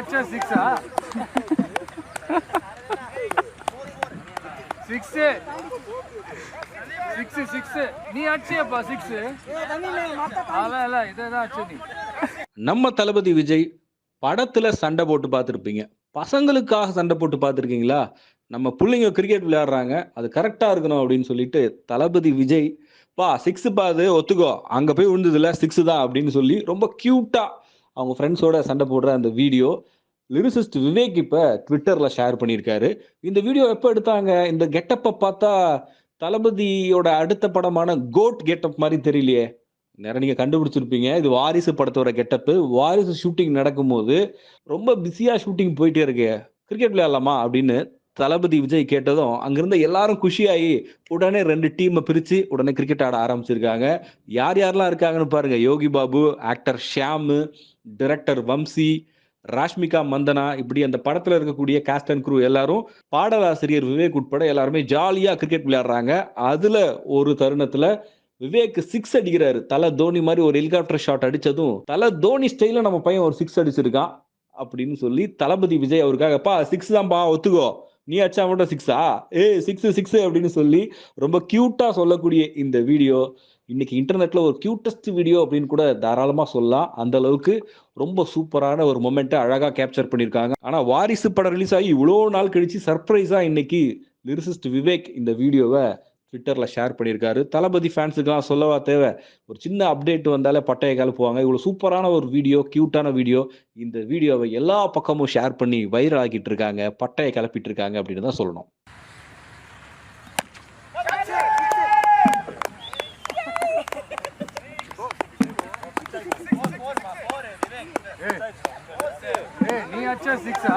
அச்சா சிக்ஸா six six six நீ அடிச்சியப்பா சிக்ஸ் அல்ல நீ நம்ம தளபதி விஜய் படத்துல சண்டை போட்டு பார்த்துருப்பீங்க பசங்களுக்காக சண்டை போட்டு பார்த்துருக்கீங்களா நம்ம பிள்ளைங்க கிரிக்கெட் விளையாடுறாங்க அது கரெக்டா இருக்கணும் அப்படின்னு சொல்லிட்டு தளபதி விஜய் பா சிக்ஸ் பாது ஒத்துக்கோ. அங்க போய் விழுந்ததுல சிக்ஸ் தான் அப்படின்னு சொல்லி ரொம்ப கியூட்டா அவங்க ஃப்ரெண்ட்ஸோட சண்டை போடுற அந்த வீடியோ லிரிசிஸ்ட் விவேக் இப்போ ட்விட்டரில் ஷேர் பண்ணியிருக்காரு. இந்த வீடியோ எப்போ எடுத்தாங்க? இந்த கெட்டப்பை பார்த்தா தளபதியோட அடுத்த படமான கோட் கெட்டப் மாதிரி தெரியலையே. நேரம் நீங்கள் கண்டுபிடிச்சிருப்பீங்க. இது வாரிசு படத்தோட கெட்டப்பு வாரிசு ஷூட்டிங் நடக்கும்போது ரொம்ப பிஸியாக ஷூட்டிங் போயிட்டே இருக்கு. கிரிக்கெட் விளையாடலாமா அப்படின்னு தளபதி விஜய் கேட்டதும் அங்கிருந்த எல்லாரும் குஷியாகி உடனே ரெண்டு டீமை பிரித்து உடனே கிரிக்கெட் ஆட ஆரம்பிச்சிருக்காங்க. யார் யாரெல்லாம் இருக்காங்கன்னு பாருங்க. யோகி பாபு ஆக்டர் ஷியாமு டிரெக்டர் வம்சி ராஷ்மிகா மந்தனா இப்படி அந்த படத்துல இருக்கக்கூடிய காஸ்ட் அண்ட் குரூ எல்லாரும் பாடலாசிரியர் விவேக் உட்பட எல்லாருமே ஜாலியா கிரிக்கெட் விளையாடுறாங்க. அதுல ஒரு தருணத்துல விவேக் சிக்ஸ் அடிக்கிறாரு. தலை தோனி மாதிரி ஒரு ஹெலிகாப்டர் ஷாட் அடிச்சதும் தலை தோனி ஸ்டைல நம்ம பையன் ஒரு சிக்ஸ் அடிச்சிருக்கான் அப்படின்னு சொல்லி தளபதி விஜய் அவருக்காகப்பா சிக்ஸ் தான்ப்பா ஒத்துக்கோ. நீ அச்சா மட்டும் சிக்ஸா ஏ சிக்ஸ் சிக்ஸ் அப்படின்னு சொல்லி ரொம்ப கியூட்டா சொல்லக்கூடிய இந்த வீடியோ இன்னைக்கு இன்டர்நெட்ல ஒரு கியூட்டஸ்ட் வீடியோ அப்படின்னு கூட தாராளமா சொல்லலாம். அந்த அளவுக்கு ரொம்ப சூப்பரான ஒரு மொமெண்ட்டை அழகா கேப்சர் பண்ணியிருக்காங்க ஆனா வாரிசு படம் ரிலீஸ் ஆகி இவ்வளோ நாள் கழிச்சு சர்ப்ரைஸா இன்னைக்கு லிரிசிஸ்ட் விவேக் இந்த வீடியோவை ட்விட்டரில் ஷேர் பண்ணியிருக்காரு. தளபதி ஃபேன்ஸுக்கெல்லாம் சொல்லவா தேவை? ஒரு சின்ன அப்டேட் வந்தாலே பட்டையை கிளப்புவாங்க இவ்வளோ சூப்பரான ஒரு வீடியோ க்யூட்டான வீடியோ. இந்த வீடியோவை எல்லா பக்கமும் ஷேர் பண்ணி வைரல் ஆக்கிட்டு இருக்காங்க பட்டையை கிளப்பிட்டு இருக்காங்க அப்படின்னு தான் சொல்லணும். நீ அச்சா சிக்ஸா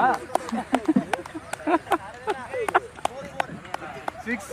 six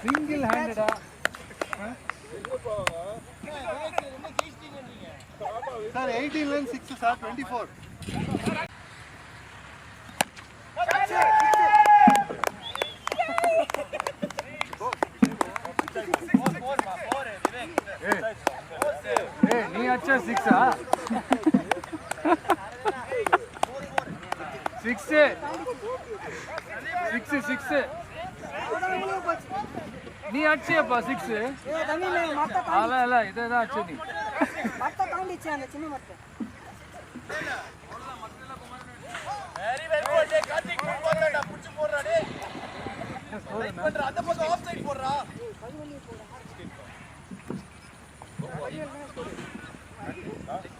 single ஹேண்டடா sir eighteen line six sir twenty four நீ அச்சா சிக்ஸா சிக்ஸ். Six six. நீ அடிச்சியப்பா சிக்ஸ். அல்ல இல்ல இதேதான் அச்சு நீ.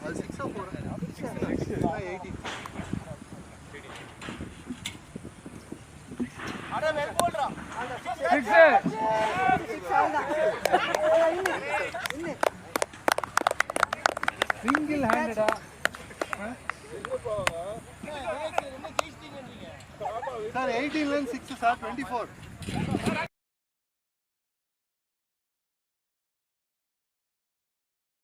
அது சிக்ஸா. Four eighty six single ஹேண்டடா. Sir eighteen line six sir twenty four